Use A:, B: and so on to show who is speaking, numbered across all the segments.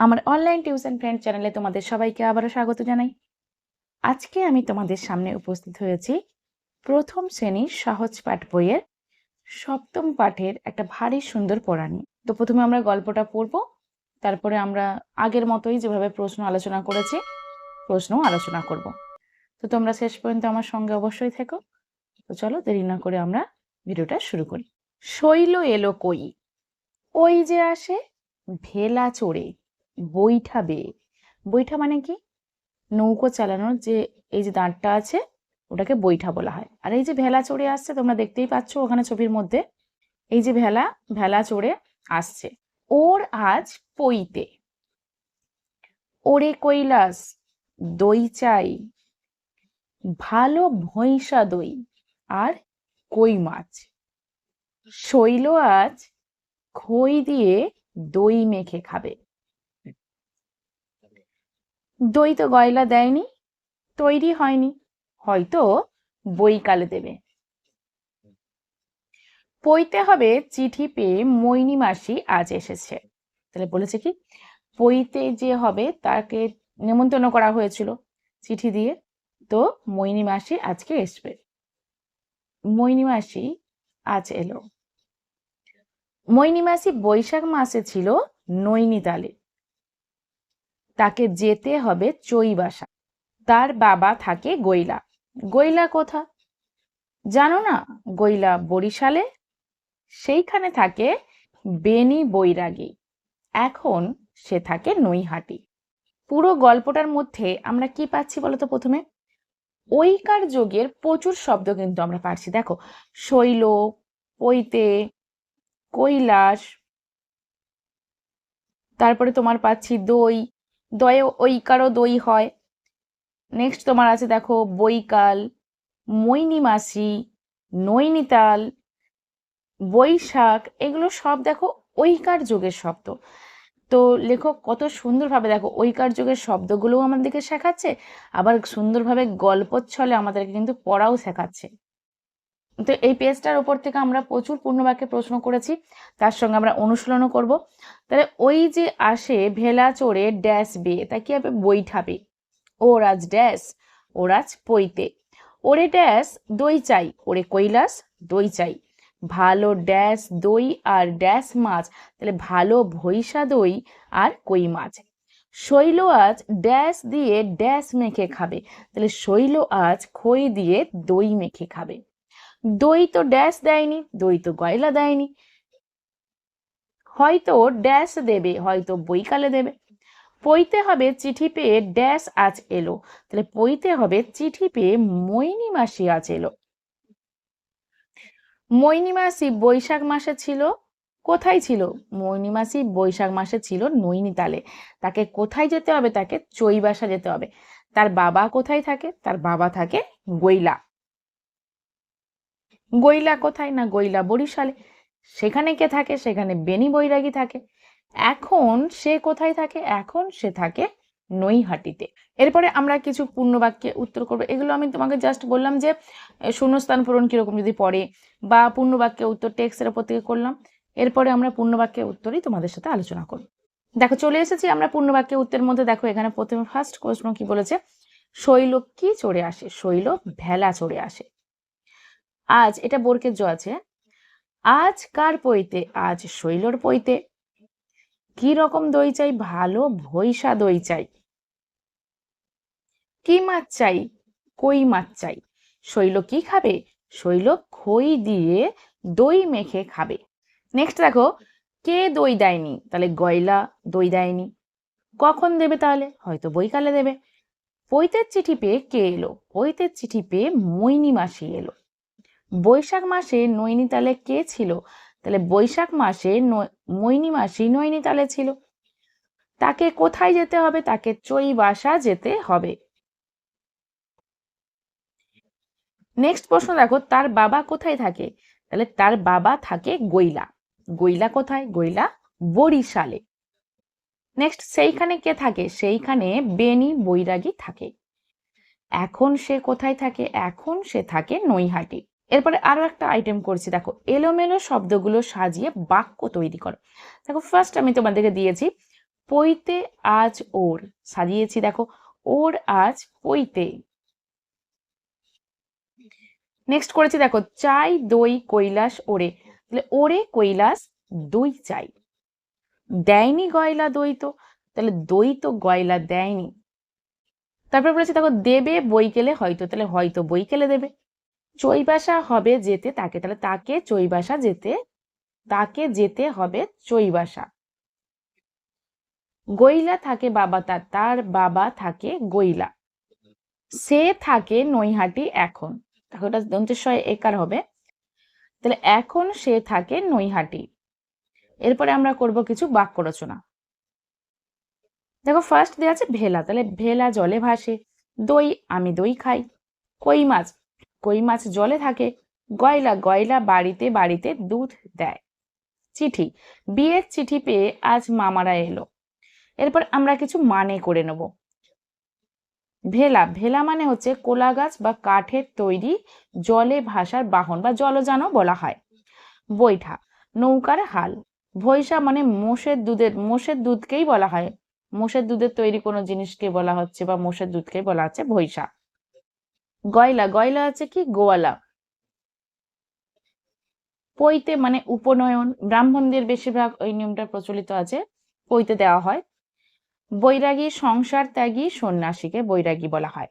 A: আমার online tuition friend চ্যানেলে তোমাদের সবাইকে আবারও স্বাগত জানাই। আজকে আমি তোমাদের সামনে উপস্থিত হয়েছি প্রথম শ্রেণির সহজ পাঠ বইয়ের সপ্তম পাঠের একটা ভারী সুন্দর পড়া নিয়ে। তো প্রথমে আমরা গল্পটা পড়ব, তারপরে আমরা আগের মতোই যেভাবে প্রশ্ন আলোচনা করেছি, প্রশ্ন আলোচনা করব। তো তোমরা শেষ পর্যন্ত আমার সঙ্গে অবশ্যই থেকো। তো চলো দেরি না করে আমরা ভিডিওটা শুরু করি। শৈল এলো কই? ওই যে আসে ভেলা চড়ে। বৈঠা বেয়ে বৈঠা মানে কি? নৌকো চালানোর যে, এই যে দাঁড়টা আছে, ওটাকে বৈঠা বলা হয়। আর এই যে ভেলা চড়ে আসছে, তোমরা দেখতেই পাচ্ছ ওখানে ছবির মধ্যে, এই যে ভেলা ভেলা চড়ে আসছে। ওর আজ পইতে ওরে কৈলাস, দই চাই, ভালো ভৈঁসা দই আর কই মাছ। শৈল আজ খই দিয়ে দই মেখে খাবে। দই তো গয়লা দেয়নি, তৈরি হয়নি, হয়তো বইকালে দেবে। পইতে হবে চিঠি পেয়ে মৈনি মাসি আজ এসেছে। তাহলে বলেছে কি, পইতে যে হবে তাকে নেমন্তন্ন করা হয়েছিল চিঠি দিয়ে। তো মৈনি মাসি আজকে আসবে মৈনি মাসি আজ এলো। মৈনি মাসি বৈশাখ মাসে ছিল নৈনিতালে। তাকে যেতে হবে চৈবাসা। তার বাবা থাকে গৈলা। গৈলা কোথা? জানো না? গৈলা বরিশালে? সেইখানে থাকে বেনি বৈরাগী। এখন সে থাকে নৈহাটি। পুরো গল্পটার মধ্যে আমরা কি পাচ্ছি বলতো প্রথমে? ঐকার যোগের প্রচুর শব্দ কিন্তু আমরা পাচ্ছি। দেখো, শৈল, পৈতে, কৈলাস, তারপরে তোমার পাচ্ছি দই দয়ে ঐকারও দই হয়। নেক্সট তোমার আছে দেখো, বৈকাল, মৈনিমাসি, নৈনিতাল, বৈশাখ, এগুলো সব দেখো ঐকার যুগের শব্দ। তো লেখক কত সুন্দরভাবে দেখো ঐকার যুগের শব্দগুলোও আমাদেরকে শেখাচ্ছে, আবার সুন্দরভাবে গল্পচ্ছলে আমাদেরকে কিন্তু পড়াও শেখাচ্ছে। তো এই পেজটার ওপর থেকে আমরা প্রচুর পূর্ণবাক্যে প্রশ্ন করেছি, তার সঙ্গে আমরা অনুশীলনও করব। তাহলে ওই যে আসে ভেলা চড়ে ড্যাশ বেয়ে তা কি হবে? বৈঠাবে ওর আজ ড্যাশ, ওর আজ পইতে ওরে ড্যাশ, দই চাই। ওরে কৈলাস, দই চাই। ভালো ড্যাশ দই আর ড্যাশ মাছ, তাহলে ভালো ভৈসা দই আর কই মাছ। শৈল আজ ড্যাশ দিয়ে ড্যাশ মেখে খাবে, তাহলে শৈল আজ খই দিয়ে দই মেখে খাবে। দই তো ড্যাশ দেয়নি, দই তো গয়লা দেয়নি। হয়তো ড্যাশ দেবে, হয়তো বইকালে দেবে। পইতে হবে চিঠি পেয়ে ড্যাশ আজ এলো। তাহলে পইতে হবে চিঠি পেয়ে মৈনি মাসি আজ এলো। মৈনি মাসি বৈশাখ মাসে ছিল, কোথায় ছিল? মৈনি মাসি বৈশাখ মাসে ছিল নৈনিতালে। তাকে কোথায় যেতে হবে? তাকে চৈবাসা যেতে হবে। তার বাবা কোথায় থাকে? তার বাবা থাকে গৈলা গৈলা কোথায় না গৈলা বরিশালে? সেখানে কে থাকে? সেখানে বেনি বৈরাগী থাকে। এখন সে কোথায় থাকে? এখন সে থাকে নৈহাটিতে। এরপরে আমরা কিছু পূর্ণবাক্যে উত্তর করব। এগুলো আমি তোমাকে জাস্ট বললাম যে শূন্যস্থান পূরণ কীরকম যদি পড়ে বা পূর্ণবাক্যে উত্তর টেক্সের ওপর থেকে করলাম। এরপরে আমরা পূর্ণবাক্যের উত্তরই তোমাদের সাথে আলোচনা করব। দেখো, চলে এসেছি আমরা পূর্ণবাক্যে উত্তরের মধ্যে। দেখো, এখানে প্রথমে ফার্স্ট প্রশ্ন কি বলেছে? শৈল কি চড়ে আসে, শৈল ভেলা চড়ে আসে। আজ এটা বরকের জ আছে। আজ কার পইতে আজ শৈলর পইতে কি রকম দই চাই? ভালো ভৈসা দই চাই। কি মাছ চাই? কই মাছ চাই? শৈল কি খাবে? শৈল খই দিয়ে দই মেখে খাবে। নেক্সট দেখো, কে দই দেয়নি? তাহলে গয়লা দই দেয়নি। কখন দেবে তাহলে? হয়তো বইকালে দেবে। পৈতের চিঠি পেয়ে কে এলো? পৈতের চিঠি পেয়ে মৈনি মাসি এলো। বৈশাখ মাসে নৈনিতালে কে ছিল? তাহলে বৈশাখ মাসে মৈনি মাসি নৈনিতালে ছিল। তাকে কোথায় যেতে হবে? তাকে চৈবাসা যেতে হবে। নেক্সট প্রশ্ন দেখো, তার বাবা কোথায় থাকে? তাহলে তার বাবা থাকে গৈলা। গৈলা কোথায়? গৈলা বরিশালে। নেক্সট সেইখানে কে থাকে? সেইখানে বেনি বৈরাগী থাকে। এখন সে কোথায় থাকে? এখন সে থাকে নৈহাটি। এরপরে আরও একটা আইটেম করছি। দেখো, এলোমেলো শব্দগুলো সাজিয়ে বাক্য তৈরি করো। দেখো ফার্স্ট আমি তোমাদেরকে দিয়েছি, পইতে আজ ওর। সাজিয়েছি, দেখো, ওর আজ পইতে। নেক্সট করেছি, দেখো, চাই দই কৈলাস ওরে। তাহলে ওরে কৈলাস দই চাই। দেয়নি গয়লা দই তো, তাহলে দই তো গয়লা দেয়নি। তারপর বলেছি, দেখো, দেবে বইকেলে হয়তো, তাহলে হয়তো বইকেলে দেবে। চৈবাসা হবে যেতে তাকে, তাহলে তাকে চৈবাসা যেতে, তাকে যেতে হবে চৈবাসা। গইলা থাকে বাবা তার তার বাবা থাকে গইলা সে থাকে নৈহাটি এখন। তাহলে একার হবে। তাহলে এখন সে থাকে নৈহাটি। এরপরে আমরা করব কিছু বাক্য রচনা। দেখো ফার্স্ট দেওয়া আছে ভেলা, তাহলে ভেলা জলে ভাসে, দই আমি দই খাই, কই মাছ? কই মাছ জলে থাকে? গয়লা গয়লা বাড়িতে বাড়িতে দুধ দেয়। চিঠি। বিয়ের চিঠি পেয়ে আজ মামারা এলো। এরপর আমরা কিছু মানে করে নেব। ভেলা। ভেলা মানে হচ্ছে কোলা গাছ বা কাঠের তৈরি জলে ভাসার বাহন বা জলযানও বলা হয়। বৈঠা। নৌকার হাল। ভৈসা মানে মোষের দুধের, মোষের দুধকেই বলা হয়। মোষের দুধের তৈরি কোনো জিনিসকে বলা হচ্ছে বা মোষের দুধকেই বলা হচ্ছে ভৈসা গয়লা গয়লা আছে কি? গোয়ালা। পইতে মানে উপনয়ন, ব্রাহ্মণদের বেশিরভাগ ওই নিয়মটা প্রচলিত আছে পইতে দেওয়া হয়। বৈরাগী, সংসার ত্যাগী, সন্ন্যাসীকে বৈরাগী বলা হয়।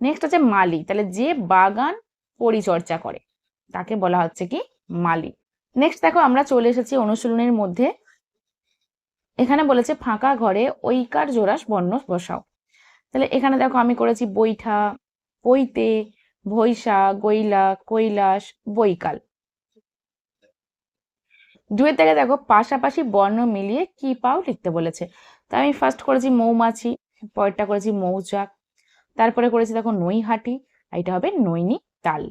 A: নেক্সট হচ্ছে মালি। তাহলে যে বাগান পরিচর্যা করে, তাকে বলা হচ্ছে কি? মালি। নেক্সট দেখো আমরা চলে এসেছি অনুশীলনের মধ্যে। এখানে বলেছে ফাঁকা ঘরে ঐকার জোড়াস বর্ণ বসাও। তাহলে এখানে দেখো আমি করেছি বৈঠা পইতে ভৈসা গৈলা, কৈলাস, বৈকাল। দুয়ের থেকে দেখো, পাশাপাশি বর্ণ মিলিয়ে কি পাও লিখতে বলেছে। তা আমি ফার্স্ট করেছি মৌমাছি, পরেরটা করেছি মৌচাক তারপরে করেছি দেখো নৈহাটি এটা হবে নৈনি তাল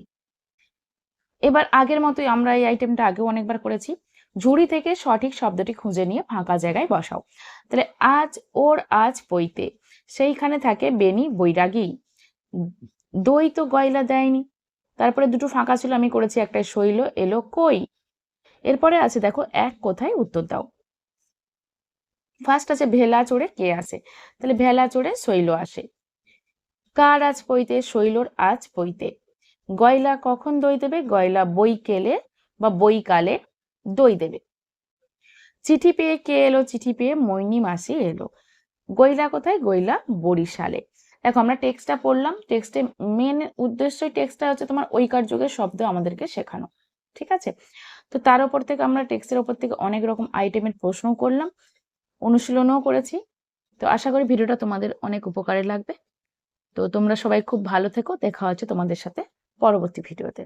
A: এবার আগের মতোই আমরা এই আইটেমটা আগেও অনেকবার করেছি। ঝুড়ি থেকে সঠিক শব্দটি খুঁজে নিয়ে ফাঁকা জায়গায় বসাও। তাহলে আজ ওর আজ বইতে, সেইখানে থাকে বেনি বৈরাগী। দই তো গয়লা দেয়নি। তারপরে দুটো ফাঁকা ছিল, আমি করেছি একটা শৈল, এলো কই? এরপরে আছে, দেখো, এক কোথায় উত্তর দাও। ফার্স্ট আছে ভেলা চড়ে কে আসে তাহলে ভেলা চড়ে শৈল আসে। কার আজ পইতে? শৈলর আজ পইতে। গয়লা কখন দই দেবে? গয়লা বইকেলে বা বইকালে দই দেবে। চিঠি পেয়ে কে এলো? চিঠি পেয়ে মৈনি মাসি এলো। গইলা কোথায়? গইলা বরিশালে। দেখো, আমরা টেক্সটটা পড়লাম টেক্সটে মেন উদ্দেশ্যই টেক্সটটা হচ্ছে তোমার ঐকার যুগের শব্দ আমাদেরকে শেখানো, ঠিক আছে? তো তার উপর থেকে আমরা টেক্সটের উপর থেকে অনেক রকম আইটেমের প্রশ্ন করলাম, অনুশীলনও করেছি। তো আশা করি ভিডিওটা তোমাদের অনেক উপকারে লাগবে। তো তোমরা সবাই খুব ভালো থেকো, দেখা হচ্ছে তোমাদের সাথে পরবর্তী ভিডিওতে।